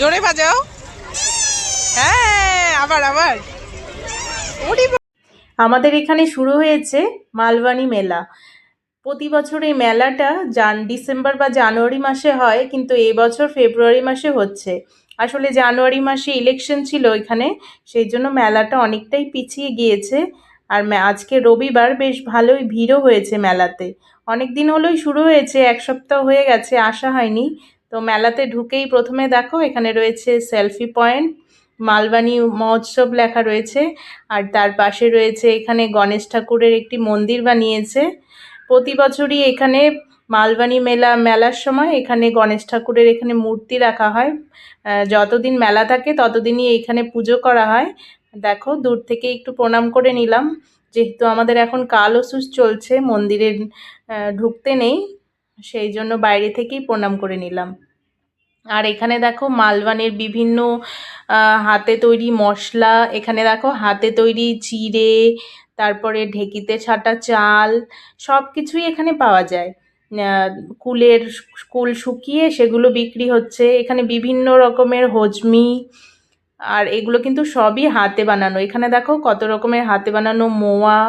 জোরে বাজাও। হ্যাঁ আবার আবার। আমাদের এখানে শুরু হয়েছে মালবানি মেলা। প্রতি বছর এই মেলাটা জান, ডিসেম্বর বা জানুয়ারি মাসে হয়, কিন্তু এবছর ফেব্রুয়ারি মাসে হচ্ছে। আসলে জানুয়ারি মাসে ইলেকশন ছিল এখানে সেই জন্য মেলাটা অনেকটাই পিছিয়ে গিয়েছে। আর আজকে রবিবার বেশ ভালোই ভিড়ও হয়েছে মেলাতে। অনেক দিন হলোই শুরু হয়েছে, এক সপ্তাহ হয়ে গেছে, আসা হয়নি। তো মেলাতে ঢুকেই প্রথমে দেখো, এখানে রয়েছে সেলফি পয়েন্ট মালবানি মহোৎসব লেখা রয়েছে, আর তার পাশে রয়েছে এখানে গণেশ ঠাকুরের একটি মন্দির বানিয়েছে। প্রতি বছরই এখানে মালবানি মেলা, মেলার সময় এখানে গণেশ ঠাকুরের এখানে মূর্তি রাখা হয়। যতদিন মেলা থাকে ততদিনই এখানে পুজো করা হয়। দেখো, দূর থেকে একটু প্রণাম করে নিলাম। যেহেতু আমাদের এখন কাল ওষুধ চলছে মন্দিরে ঢুকতে নেই সেই জন্য বাইরে থেকেই প্রণাম করে নিলাম। আর এখানে দেখো মালবানের বিভিন্ন হাতে তৈরি মশলা, এখানে দেখো হাতে তৈরি চিড়ে তারপরে ঢেকিতে ছাটা চাল সব কিছুই এখানে পাওয়া যায়। কুলের কুল শুকিয়ে সেগুলো বিক্রি হচ্ছে। এখানে বিভিন্ন রকমের হজমি, আর এগুলো কিন্তু সবই হাতে বানানো। এখানে দেখো কত রকমের হাতে বানানো মোয়া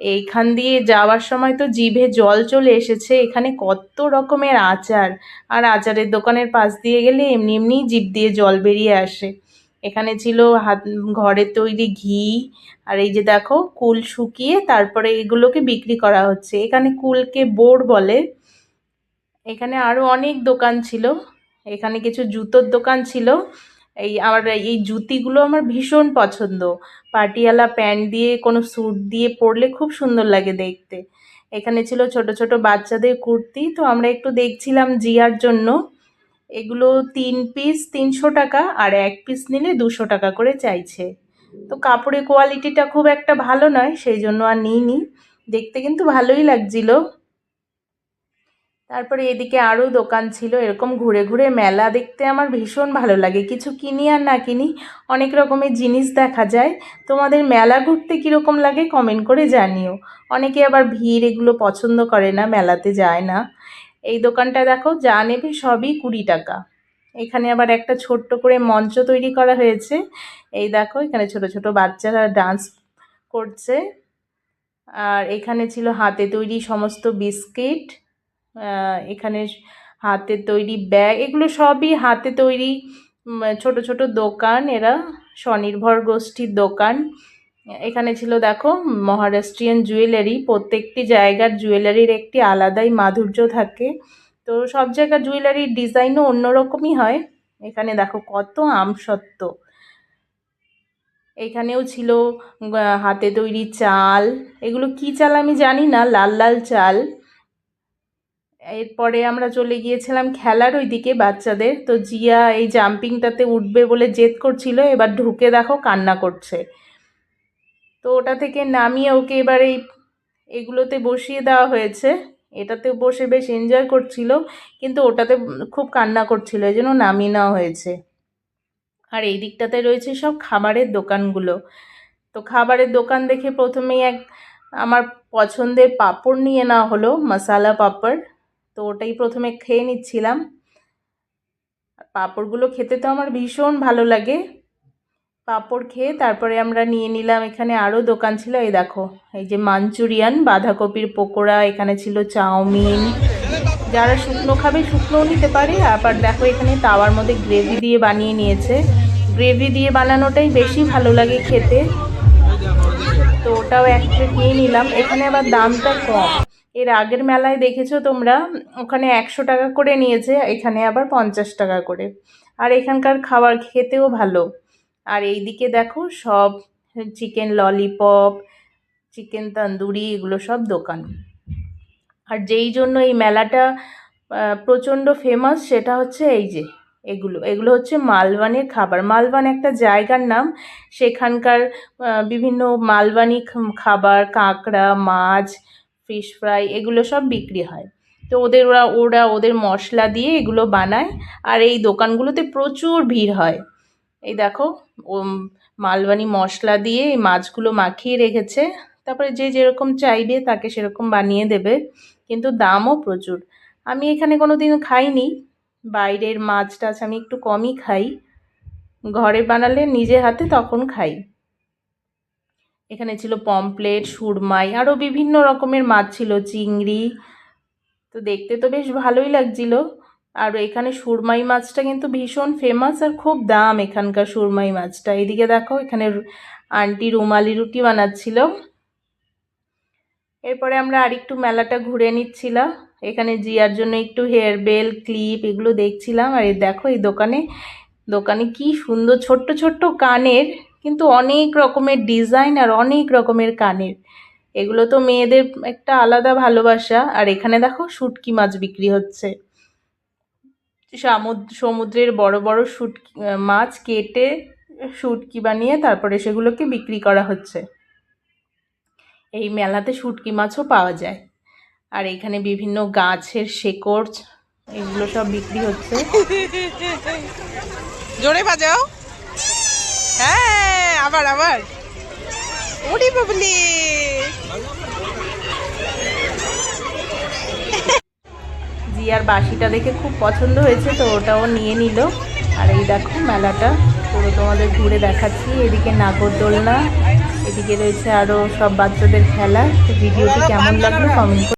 এইখান দিয়ে যাওয়ার সময় তো জিভে জল চলে এসেছে। এখানে কত রকমের আচার। আর আচারের দোকানের পাশ দিয়ে গেলে এমনি এমনি জিভ দিয়ে জল বেরিয়ে আসে। এখানে ছিল হাত, ঘরে তৈরি ঘি। আর এই যে দেখো, কুল শুকিয়ে তারপরে এগুলোকে বিক্রি করা হচ্ছে। এখানে কুলকে বোর বলে। এখানে আরও অনেক দোকান ছিল। এখানে কিছু জুতোর দোকান ছিল। এই আমার এই জুতিগুলো আমার ভীষণ পছন্দ। পাটিয়ালা প্যান্ট দিয়ে, কোনো স্যুট দিয়ে পরলে খুব সুন্দর লাগে দেখতে। এখানে ছিল ছোট ছোট বাচ্চাদের কুর্তি, তো আমরা একটু দেখছিলাম জিয়ার জন্য। এগুলো তিন পিস তিনশো টাকা, আর এক পিস নিলে দুশো টাকা করে চাইছে। তো কাপড়ের কোয়ালিটিটা খুব একটা ভালো নয়, সেই জন্য আর নিইনি। দেখতে কিন্তু ভালোই লাগছিল। তারপরে এদিকে আরও দোকান ছিল, এরকম ঘুরে ঘুরে মেলা দেখতে আমার ভীষণ ভালো লাগে। কিছু কিনি আর না কিনি অনেক রকমের জিনিস দেখা যায়। তোমাদের মেলা ঘুরতে কীরকম লাগে কমেন্ট করে জানিও। অনেকে আবার ভিড় এগুলো পছন্দ করে না, মেলাতে যায় না। এই দোকানটা দেখো, যা নেবে সবই কুড়ি টাকা। এখানে আবার একটা ছোট্ট করে মঞ্চ তৈরি করা হয়েছে। এই দেখো, এখানে ছোট ছোট বাচ্চারা ডান্স করছে। আর এখানে ছিল হাতে তৈরি সমস্ত বিস্কিট। এখানে হাতে তৈরি ব্যাগ, এগুলো সবই হাতে তৈরি ছোট ছোট দোকান, এরা স্বনির্ভর গোষ্ঠীর দোকান। এখানে ছিল, দেখো, মহারাষ্ট্রিয়ান জুয়েলারি, প্রত্যেকটি জায়গার জুয়েলারির একটি আলাদাই মাধুর্য থাকে। তো সব জায়গার জুয়েলারির ডিজাইনও অন্যরকমই হয়। এখানে দেখো, কত আমসত্ত্ব। এখানেও ছিল হাতে তৈরি চাল। এগুলো কি চাল আমি জানি না, লাল লাল চাল। এরপরে আমরা চলে গিয়েছিলাম খেলার ওইদিকে বাচ্চাদের। তো জিয়া এই জাম্পিংটাতে উঠবে বলে জেদ করছিল, এবার ঢুকে দেখো কান্না করছে। তো ওটা থেকে নামিয়ে ওকে এবার এই, এগুলোতে বসিয়ে দেওয়া হয়েছে। এটাতে বসে বেশ এনজয় করছিল, কিন্তু ওটাতে খুব কান্না করছিল, এই জন্য নামিয়ে নেওয়া হয়েছে। আর এই দিকটাতে রয়েছে সব খাবারের দোকানগুলো। তো খাবারের দোকান দেখে প্রথমেই এক, আমার পছন্দের পাঁপড় নিয়ে নেওয়া হলো, মশালা পাঁপড়। তো ওটাই প্রথমে খেয়ে নিচ্ছিলাম। পাঁপড়গুলো খেতে তো আমার ভীষণ ভালো লাগে। পাঁপড় খেয়ে তারপরে আমরা নিয়ে নিলাম, এখানে আরও দোকান ছিল, এই দেখো, এই যে মাঞ্চুরিয়ান, বাঁধাকপির পকোড়া, এখানে ছিল চাউমিন। যারা শুকনো খাবে শুকনোও নিতে পারে, আবার দেখো এখানে তাওয়ার মধ্যে গ্রেভি দিয়ে বানিয়ে নিয়েছে। গ্রেভি দিয়ে বানানোটাই বেশি ভালো লাগে খেতে। তো ওটাও এক প্লেট নিয়ে নিলাম। এখানে আবার দামটা কম। এর আগের মেলায় দেখেছ তোমরা? ওখানে একশো টাকা করে নিয়েছে, এখানে আবার পঞ্চাশ টাকা করে। আর এখানকার খাবার খেতেও ভালো। আর এইদিকে দেখো সব চিকেন ললিপপ, চিকেন তন্দুরি, এগুলো সব দোকান। আর যেই জন্য এই মেলাটা প্রচণ্ড ফেমাস সেটা হচ্ছে এই যে, এগুলো। এগুলো হচ্ছে মালবানের খাবার। মালবান একটা জায়গার নাম। সেখানকার বিভিন্ন মালবানি খাবার, কাঁকড়া, মাছ ফিশ ফ্রাই এগুলো সব বিক্রি হয়। তো ওদের ওরা ওরা ওদের মশলা দিয়ে এগুলো বানায় আর এই দোকানগুলোতে প্রচুর ভিড় হয়। এই দেখো ও মালবানি মশলা দিয়ে এই মাছগুলো মাখিয়ে রেখেছে। তারপরে যে যেরকম চাইবে তাকে সেরকম বানিয়ে দেবে। কিন্তু দামও প্রচুর। আমি এখানে কোনো দিন খাইনি। বাইরের মাছ টাছ আমি একটু কমই খাই। ঘরে বানালে নিজে হাতে তখন খাই। এখানে ছিল পমপ্লেট সুরমাই আরও বিভিন্ন রকমের মাছ ছিল, চিংড়ি। তো দেখতে তো বেশ ভালোই লাগছিল। আর এখানে সুরমাই মাছটা কিন্তু ভীষণ ফেমাস আর খুব দাম এখানকার সুরমাই মাছটা। এদিকে দেখো, এখানে আন্টি রুমালি রুটি বানাচ্ছিল। এরপরে আমরা আরেকটু মেলাটা ঘুরে নিচ্ছিলাম। এখানে জিয়ার জন্য একটু হেয়ার বেল ক্লিপ এগুলো দেখছিলাম। আর দেখো, এই দোকানে দোকানে কি সুন্দর ছোট্ট ছোট্ট কানের কিন্তু অনেক রকমের ডিজাইন আর অনেক রকমের কানের। এগুলো তো মেয়েদের একটা আলাদা ভালোবাসা। আর এখানে দেখো শুটকি মাছ বিক্রি হচ্ছে। সামুদ্র সমুদ্রের বড় বড় শুটকি মাছ কেটে শুটকি বানিয়ে তারপরে সেগুলোকে বিক্রি করা হচ্ছে। এই মেলাতে শুটকি মাছও পাওয়া যায়। আর এখানে বিভিন্ন গাছের শেকড়, এগুলো সব বিক্রি হচ্ছে। জোরে বাজাও। হ্যাঁ। আবার আবার। ওরে বাবলি। জিয়ার বাসিটা দেখে খুব পছন্দ হয়েছে, তো ওটাও নিয়ে নিল। আর এই দেখো মেলাটা, পুরো তোমাদের ঘুরে দেখাচ্ছি। এদিকে নাগরদোলনা, এদিকে রয়েছে আরও সব বাচ্চাদের খেলা। তো ভিডিওটি কেমন লাগল কমেন্ট